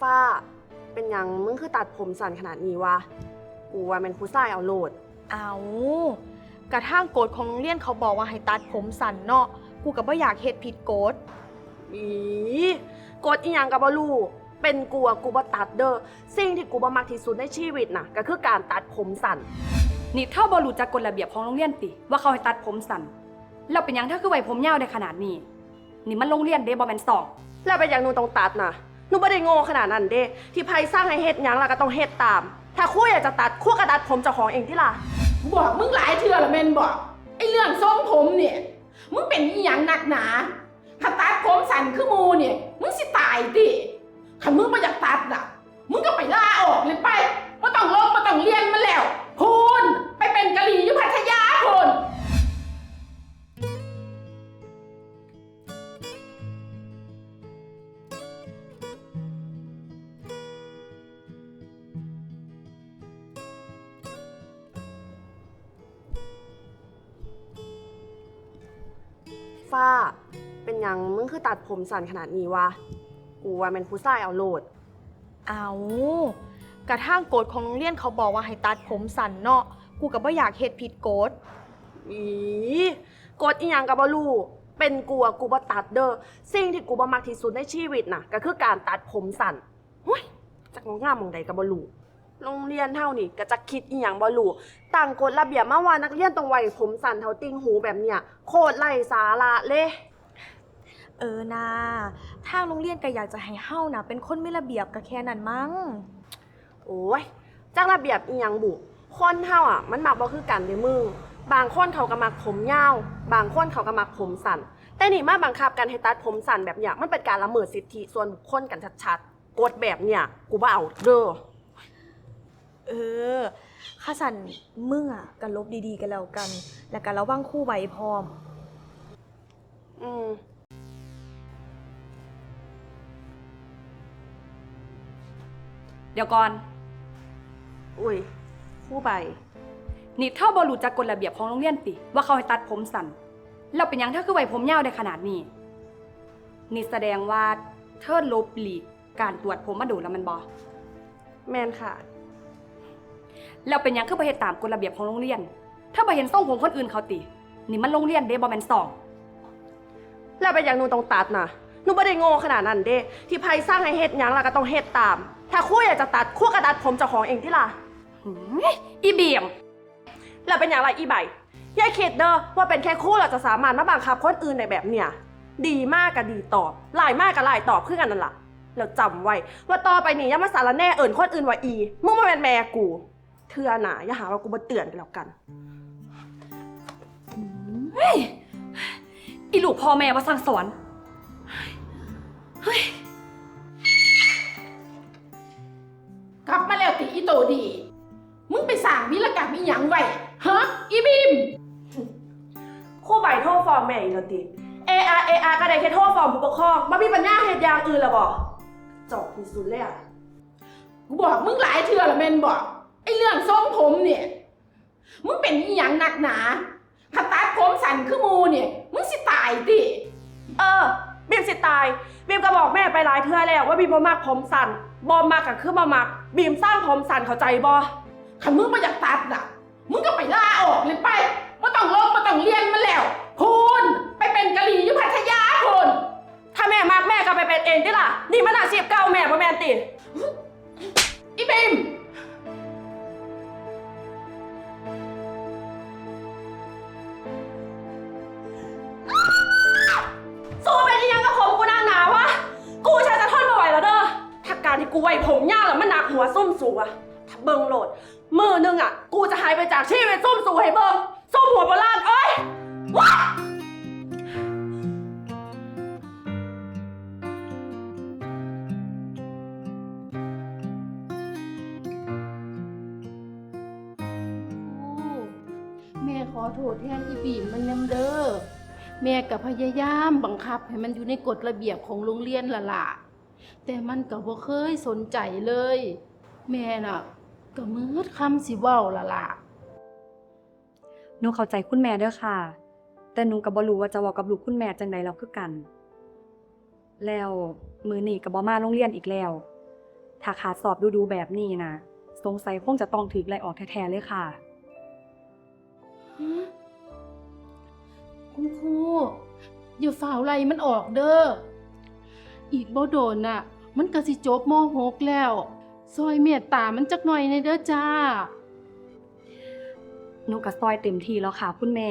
ฟ้า เป็นหยังมึงคือตัดผมสั้นขนาดนี้วะ กูว่าเป็นผู้ชายเอาโลด เอากระทั่งกฎของโรงเรียนเขาบอกว่าให้ตัดผมสั้นเนาะ กูก็บ่อยากเฮ็ดผิดกฎอีกดอีหยังกับบลูเป็นกูอะกูบ่ตัดเด้อ สิ่งที่กูบ่มักที่สุดในชีวิตน่ะ ก็คือการตัดผมสั้น นี่เท่าบอรู้จักกฎระเบียบของโรงเรียนติ ว่าเขาให้ตัดผมสั้นแล้วเป็นหยังเธอคือไว้ผมยาวได้ขนาดนี้ นี่มันโรงเรียนเดบอแมนสอง แล้วเป็นหยังหนูต้องตัดน่ะ หนูไม่ได้โง่ขนาดนั้นเด้ ที่ไพสร้างให้เฮ็ดหยังล่ะก็ต้องเฮ็ดตาม ถ้าครู่อยากจะตัดครู่ก็ตัดผมเจ้าของเองที่ล่ะ บอกมึงหลายเทื่อละแม่นบอกไอ้เรื่องทรงผมเนี่ย มึงเป็นอีหยังหนักหนาถ้าตัดผมสั้นคือหมูเนี่ย มึงสิตายดิถ้ามึงไม่อยากตัดอะ มึงก็ไปลาออกเลยไปไม่ต้องลงไม่ต้องเรียนมาแล้วคุณไปเป็นกะหรี่อยู่พัท ฟ้า เป็นหยังมึงคือตัดผมสั้นขนาดนี้วะ กูว่าเป็นผู้ชายเอาโลด เอากระทั่งกฎของโรงเรียนเขาบอกว่าให้ตัดผมสั้นเนาะ กูก็บ่อยากเฮ็ดผิดกฎ อีกดอีหยังกับบลูเป็นกูอะกูบ่ตัดเด้อสิ่งที่กูบ่มักที่สุดในชีวิตน่ะ ก็คือการตัดผมสั้นเฮ้ยจักงามมองใดกับบลู โรงเรียนเท่านี่ก็จะคิดอีหยังบ่ลูต่างกฎระเบียบมาว่านักเรียนต้องไว้ผมสั้นเท่าติ่งหูแบบเนี้ยโคตรไร้สาระเลยเออนาทางโรงเรียนก็อยากจะให้เฮานะเป็นคนมีระเบียบก็แค่นั้นมั้ง โอ้ยจักระเบียบอีหยังบุคนเฮาอะ มันมักบ่คือกันเด้มึงบางคนเขาก็มักผมยาว บางคนเขาก็มักผมสั้นแต่นี่มาบังคับกันให้ตัดผมสั้นแบบเนี้ยมันเป็นการละเมิดสิทธิส่วนบุคคลกันชัดๆกฎแบบเนี้ยกูบ่เอาเด้อ เออข้าสันมึงอะก็ลบดีๆกันแล้วกัน แล้วก็ระวังคู่ไว้พร้อม อืมเดี๋ยวก่อน อุ้ยคู่ใบนี่เท่าบอรู้จักกฎระเบียบของโรงเรียนติ ว่าเขาให้ตัดผมสั้นแล้วเป็นหยังเธอคือไว้ผมยาวได้ขนาดนี้ นี่แสดงว่าเธอลบหลีกการตรวจผมมาโดูแล้วมันบอแมนค่ะ แล้วเป็นหยังคือไปเฮ็ดตามกฎระเบียบของโรงเรียน ถ้าไปเห็นทรงผมคนอื่นเขาติ นี่มันโรงเรียนเดบอแมนสองแล้วเป็นอย่างหนูต้องตัดน่ะหนูไม่ได้โง่ขนาดนั้นเด้ ที่ไพสร้างให้เฮ็ดหยังล่ะก็ต้องเฮ็ดตาม ถ้าครู่อยากจะตัดครู่ก็ตัดผมเจ้าของเองที่ล่ะ หืมอีเบียม แล้วเป็นอย่างไรอีใบยายคิดเด้อว่าเป็นแค่คู่เราจะสามารถมาบังคับคนอื่นในแบบเนี้ยดีมากกับดีตอบหลายมากกับหลายตอบเพื่อกันนั่นล่ะแล้วจำไว้ว่าต่อไปนี้อย่ามาสารแหน่เอิ่นคนอื่นว่าอี มึงมาเป็นแม่กู เทื่อหนาอย่าหาว่ากูมาเตือนกันแล้วกันอีลูกพ่อแม่ว่าสั่งสอนกลับมาแล้วติอีโตดี มึงไปสั่งวิรกรรมอีหยังไว้ฮะอีบิมคู่ใบโทษฟอร์มแม่อีกแล้วติเออาเออาก็ได้แค่โทษฟอร์มผู้ปกครองมามีปัญญาเหตุอย่างอื่นละบ่จบที่สุดเลยอะ กูบอกมึงหลายเทื่อละแม่นบอก ไอ้เรื่องทรงผมเนี่ย มึงเป็นอีหยังหนักหนาถ้าตัดผมสั้นคือหมูเนี่ย มึงสิตายดิเออบีมสิตาย บีมก็บอกแม่ไปหลายเทื่อแล้วว่าบีมบ่มักผมสั้นบ่มักก็คือบ่มัก บีมสร้างผมสั้นเข้าใจบ่ถ้ามึงไม่อยากตัดอะ มึงก็ไปลาออกเลยไปไม่ต้องลงไม่ต้องเรียนมาแล้ว คุณไปเป็นกะหรี่อยู่พัทยาคุณ ถ้าแม่มักแม่ก็ไปเป็นเองดิล่ะ นี่มันอาชีพเก่าแม่บ่แม่นติ อีบิม กูไว้ผมยาวแล้วมันหนักหัวซุ่มสูอะถ้าเบิงโหลด มือนึงอะกูจะหายไปจากชีวิตซุ่มสูให้เบิงซุ่มหัวโบราณเอ้ยว้าแม่ขอโทษแทนอีบีมมันนำเด้อแม่กับพยายามบังคับให้มันอยู่ในกฎระเบียบของโรงเรียนละล่ะ แต่มันก็บ่เคยสนใจเลย แม่น่ะก็มืดคำสิเว้าละล่ะ หนูเข้าใจคุณแม่เด้อค่ะ แต่หนูก็บ่รู้ว่าจะเว้ากับลูกคุณแม่จังใดแล้วคือกัน แล้วมือนี่ก็บ่มาโรงเรียนอีกแล้ว ถ้าขาดสอบดูๆแบบนี้นะสงสัยคงจะต้องถึกไล่ออกแท้ๆเลยค่ะ คุณครูอย่าฝ่าวไล่มันออกเด้อ อีกบ่โดนน่ะ มันก็สิจบม .6 แล้ว ซอยเมตตามันจักหน่อยในเด้อจ้า หนูก็ซอยเต็มที่แล้วค่ะคุณแม่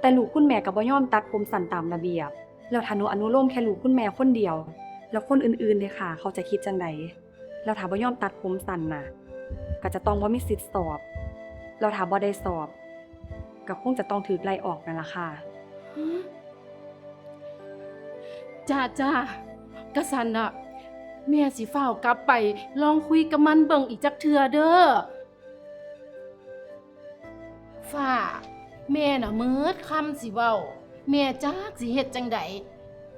แต่ลูกคุณแม่ก็บ่ยอมตัดผมสั้นตามระเบียบ แล้วถ้าหนูอนุโลมแค่ลูกคุณแม่คนเดียว แล้วคนอื่นๆเลยค่ะ เขาจะคิดจังใดแล้วถ้าบ่ยอมตัดผมสั้นน่ะ ก็จะต้องบ่มีสิทธิ์สอบ แล้วถ้าบ่ได้สอบ ก็คงจะต้องถูกไล่ออกนั่นล่ะค่ะจ้าจ้า กะสันน่ะแม่สิฝ้ากลับไป ลองคุยกับมันเบิ่งอีกจักเทือเด้อฝ้า แม่น่ะมืดคำสิเว้า แม่จักสิเฮ็ดจังใด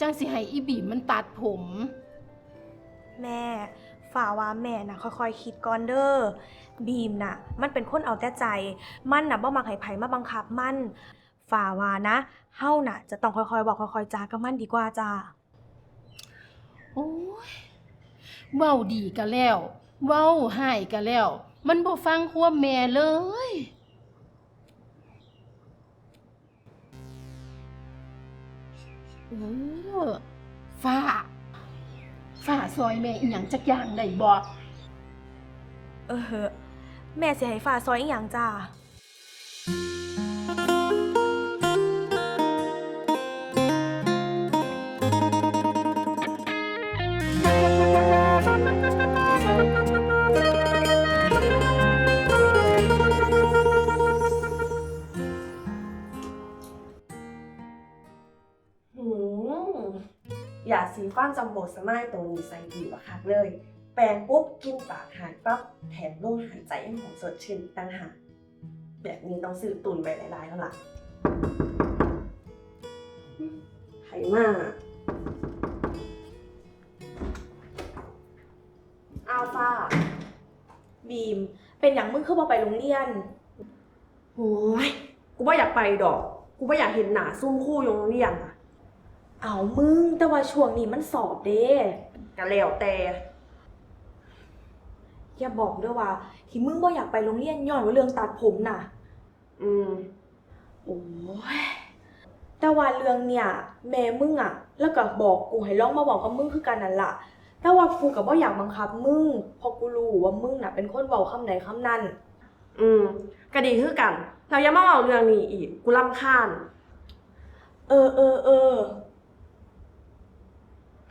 จังสิให้อีบีมมันตัดผม แม่ฝ่าว่าแม่น่ะค่อยๆคิดก่อนเด้อบีมน่ะมันเป็นคนเอาแต่ใจ มันน่ะบ่มักให้ไผมาบังคับมันฝ่าว่านะเฮาน่ะจะต้องค่อยๆ บอกค่อยๆจากับมันดีกว่าจ้า โอ้ยเว้าดีก็แล้ว เว้าให้ก็แล้ว มันบ่ฟังความแม่เลย เออฝ้าฝ้าซอยแม่อีหยังจักอย่างได้บ่เออ แม่สิให้ฝ่าซอยอีหยังจ้า อย่าสีฟ้านจัมโบสมัยตัวนี้ใส่ดีกว่าคักเลย แปรงปุ๊บกินปากหายปั๊บแถมลมหายใจให้หอมสดชื่นตั้งหากแบบนี้ต้องซื้อตุนไปหลายๆแล้วล่ะไขมาอัลฟาบีม เป็นอย่างมึงคือบ่ไปโรงเรียนโอ้ยกูว่าอยากไปดอก กูว่าอยากเห็นหนาซุ่มคู่อยโรงเรียนอะ เอามึง แต่ว่าช่วงนี้มันสอบเด้กันแล้วแต่ อย่าบอกด้วยว่า ที่มึงบ่อยากไปโรงเรียนย้อนว่าเรื่องตัดผมน่ะ อืม โอ้ยแต่ว่าเรื่องเนี่ย แม่มึงอะแล้วก็บอกกูให้ลองมาบอกกับมึงคือกันนั่นล่ะแต่ว่ากูก็บ่อยากบังคับมึงเพราะกูรู้ว่ามึงน่ะเป็นคนเว้าคำไหนคำนั้น อืมก็ดีคือกัน เราอย่ามาเอาเรื่องนี้อีก กูรำคาญ เออเออเออ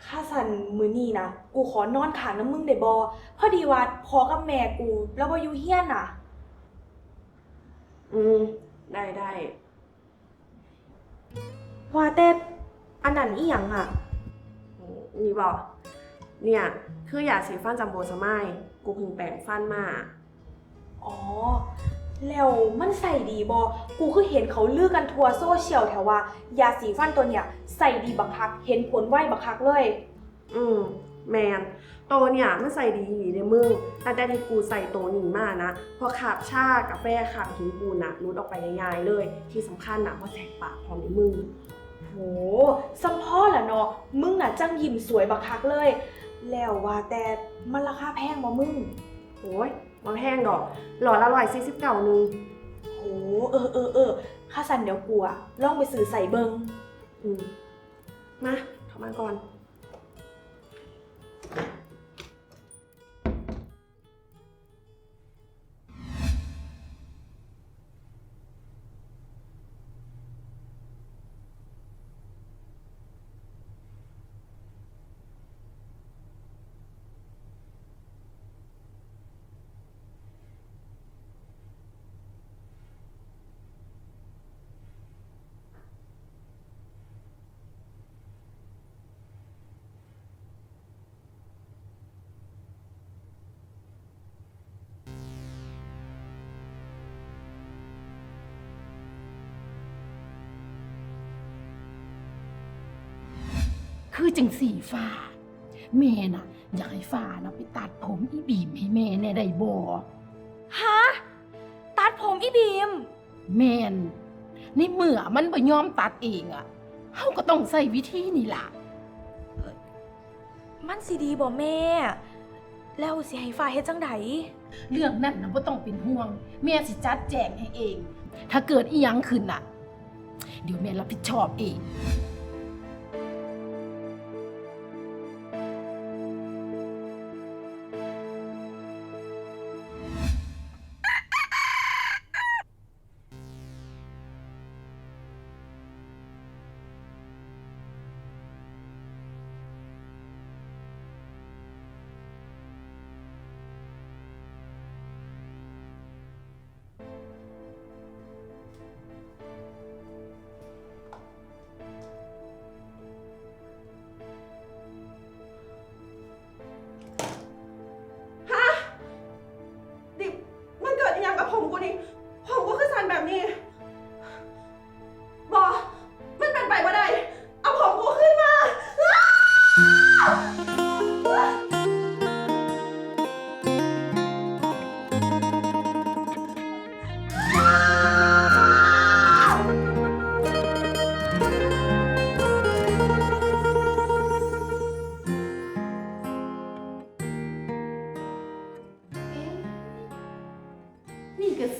ข้าสันมือ นี่นะกูขอนอนขางน้ำมึงได้บอพอดีว่าพอกับแม่กู แล้วว่าอยู่เฮียนน่ะ อืม ได้ได้ว่าแต่อันนั้นอีหยังอะอืมนี่บอกเนี่ย คืออยากสีฟันจัมโบสมัยกูเพิ่งแปรงฟันมา อ๋อ แล้วมันใส่ดีบอกูคือเห็นเขาลือกันทัวโซเชียลแถวว่า ยาสีฟันตัวเนี้ยใส่ดีบักคัก เห็นผลไวบักคักเลย อืม แมนโตวเนี่ยมันใส่ดีอีเลยมึงแต่แต่ที่กูใส่โตวนี้มานะเพอขาบชากาแฟขาบหินปูนนะรูดออกไปง่ายๆเลย ที่สำคัญนะว่าแสบปากพร้อมในมึงโหสัมพ่อละเนาะมึงน่ะจังยิ้มสวยบักคักเลย แล้วว่าแต่มันราคาแพงบ่มึงโอ้ยมาแพงดอก หลอดละร้อยสี่สิบเก้านึงโหเออเออเออข้าสันเดี๋ยวกูอะลองไปซื้อใส่เบิงอืมมาเข้ามาก่อน คือจังสี่ฟ้า แม่น่ะ อยากให้ฟ้านะไปตัดผมอีบีมให้แม่แน่ได้บ่ฮะตัดผมอีบีม แม่นในเมื่อมันบ่ยอมตัดเองอะเฮาก็ต้องใส่วิธีนี่ล่ะ มันสิดีบ่แม่ แล้วสิให้ฟ้าเฮ็ดจังไดเรื่องนั้นนะบ่ต้องเป็นห่วง แม่สิจัดแจงให้เอง ถ้าเกิดอีหยังขึ้นน่ะ เดี๋ยวแม่รับผิดชอบเอง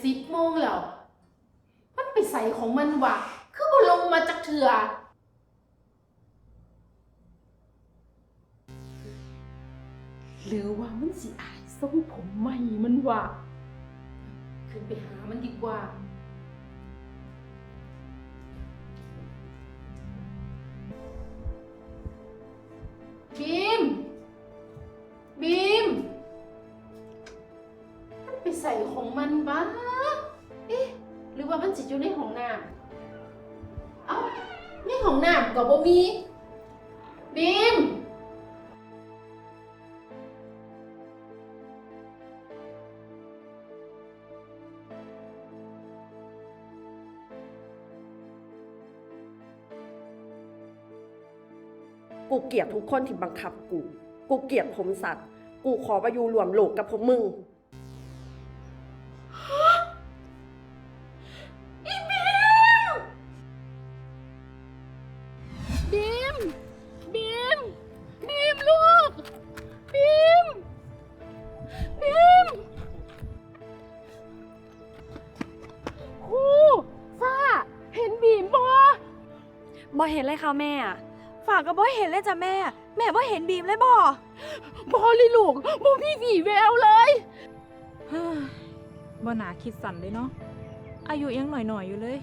สิบโมงแล้ว มันไปใส่ของมันวะคือบ่ลงมาจากเถื่อหรือว่ามันสิอายทรงผมใหม่มันวะขึ้นไปหามันดีกว่า มันจิอยู่ในห้องน้ำเอ้าในห้องน้ำก็บ่มีบีมกูเกลียดทุกคนที่บังคับกู กูเกลียดผมสัตว์ กูขอไปอยู่รวมโลกกับพวกมึง บ่เห็นเลยค่ะแม่ ฝากก็บ่เห็นเลยจ้ะแม่ แม่บ่เห็นบีมเลยบ่บ่เลยลูกบ่มีวีแววเลยเฮ้ยบ่หนาคิดสั่นเลยเนาะ อายุยังหน่อยๆอยู่เลย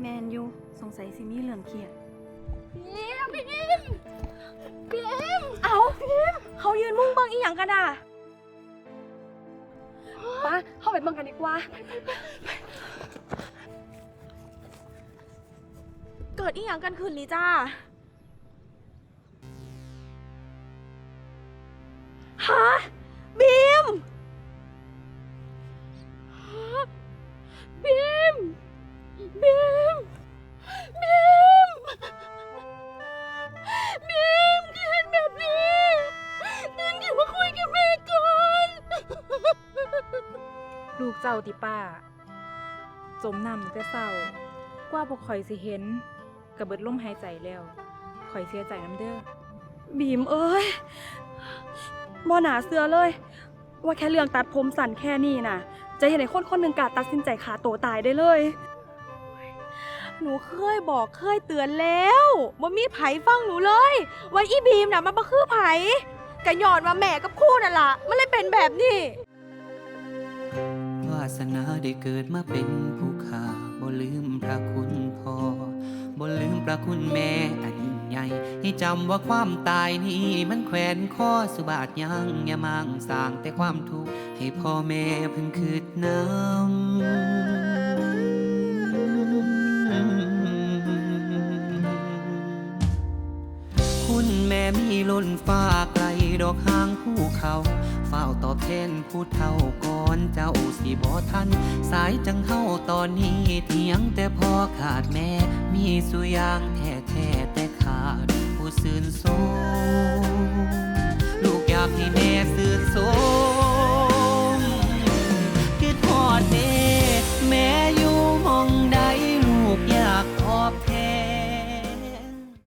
แมนยูสงสัยสิมีเรื่องเครียดบีมบีมบีมเอาเขายืนมุ่งเบิ่งอีหยังกันอะป้าเข้าไปเบิ่งกันดีกว่า กิดอีหยังกันขึ้นนี่จ้า ฮะ บีมบีม บีม บีม บีมที่เห็นแบบนี้นั่นที่มาคุยกับแม่ก่อน ลูกเจ้าติป้า จมน้ำตั้งแต่เศร้ากว่าพวกข่อยสิเห็น กระเบิดลมหายใจแล้วข่อยเสียใจน้ำเด้อ บีมเอ้ยบ่หนาเสือเลย ว่าแค่เรื่องตัดผมสั้นแค่นี้น่ะ จะเห็นไอ้คนคนหนึ่งกาตัดสินใจขาโตตายได้เลย หนูเคยบอกเคยเตือนแล้วว่ามีไผฟังหนูเลย ว่าอีบีมน่ะมันบ่คือไผกะยอนว่าแม่กับคู่นั่นล่ะ มันเลยเป็นแบบนี้ วาสนาได้เกิดมาเป็นผู้ขาบ่ลืมพระคุณพ่อ บ่ลืมประคุณแม่อันยิ่งใหญ่ให้จำว่าความตายนี่มันแขวนข้อสุบาทยังอย่ามังสร้างแต่ความทุกข์ให้พ่อแม่เพิ่งคืดน้ำ มีล้นฟ้าไกลดอกหางผู้เขาเฝ้าตอบแทนผู้เท่าก่อนเจ้าสิบ่ทัน สายจังเข้าตอนนี้เถียงแต่พอขาดแม่ มีสุยางแท้แท้แต่ขาด ผู้สื่นโซลูกอยากให้แม่สื่นโซ